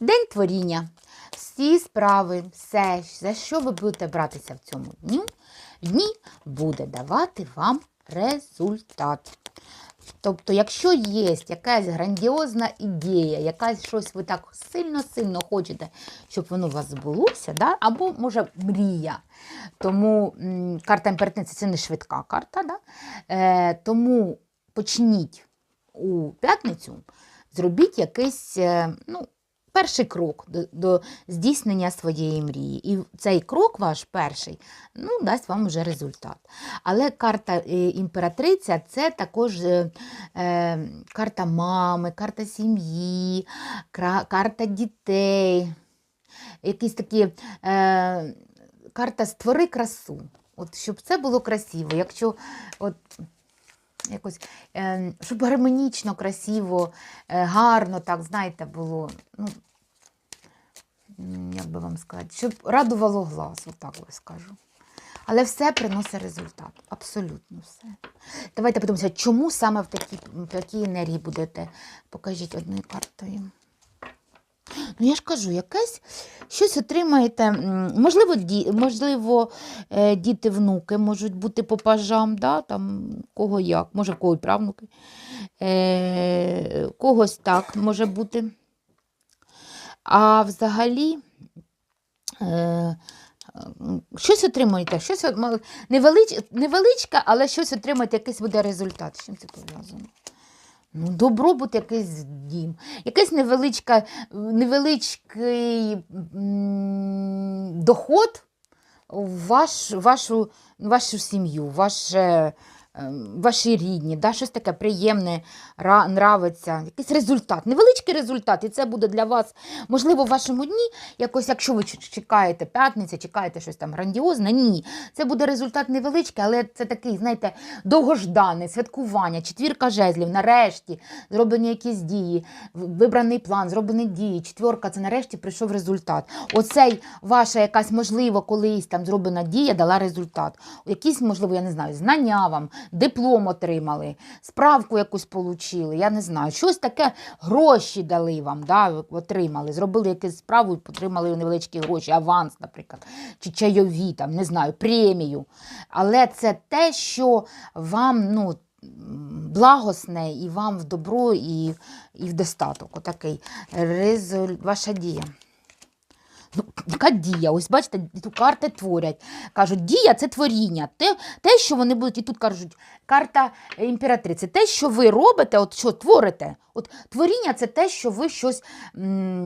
День творіння. Всі справи, все, за що ви будете братися в цьому дню, дні буде давати вам результат. Тобто, якщо є якась грандіозна ідея, якась щось ви так сильно-сильно хочете, щоб воно у вас збулося, да? або, може, мрія. Тому м, карта імператниці це не швидка карта. Да? Е, тому почніть у п'ятницю, зробіть якийсь е, ну, перший крок до, до здійснення своєї мрії. І цей крок ваш перший ну, дасть вам вже результат. Але карта е, імператриця це також е, е, карта мами, карта сім'ї, карта дітей. Якісь такі е, карта створи красу. От щоб це було красиво. Якщо от якось, е, щоб гармонічно, красиво, е, гарно, так, знаєте, було. Ну, як би вам сказати, щоб радувало глаз, отак ось скажу. Але все приносить результат. Абсолютно все. Давайте подивимося, чому саме в такій, в такій енергії будете. Покажіть одною картою. Ну, я ж кажу, якесь щось отримаєте. Можливо, ді, можливо е, діти, внуки можуть бути по пажам, да? там, кого як, може, в кого правнуки. Е, когось так може бути. А взагалі. Е, м, Щось отримуєте, щось невелич, невеличке, але щось отримаєте, якийсь буде результат. З чим це пов'язано? Ну, добробут якийсь дім, якийсь невеличка, невеличкий доход в ваш, вашу, вашу сім'ю, ваше, е, ваші рідні, да, щось таке приємне, ра, нравиться, якийсь результат, невеличкий результат, і це буде для вас, можливо, в вашому дні, якось, якщо ви чекаєте п'ятниця, чекаєте щось там грандіозне, ні. Це буде результат невеличкий, але це такий, знаєте, довгожданий, святкування, четвірка жезлів, нарешті зроблені якісь дії, вибраний план, зроблені дії. Четвірка це нарешті прийшов результат. Оцей ваша якась, можливо, колись там зроблена дія дала результат. Якісь, можливо, я не знаю, знання вам, диплом отримали, справку якусь отримали, я не знаю, щось таке, гроші дали вам, да, отримали, зробили якусь справу і отримали невеличкі гроші, аванс, наприклад, чи чайові, там, не знаю, премію. Але це те, що вам, ну, благосне і вам в добро, і, і в достаток. Отакий резуль... ваша дія. Ну, яка дія? Ось бачите, тут карти творять. Кажуть, дія це творіння. Те, те, що вони будуть, і тут кажуть, карта імператриці, те, що ви робите, от що творите. От творіння це те, що ви щось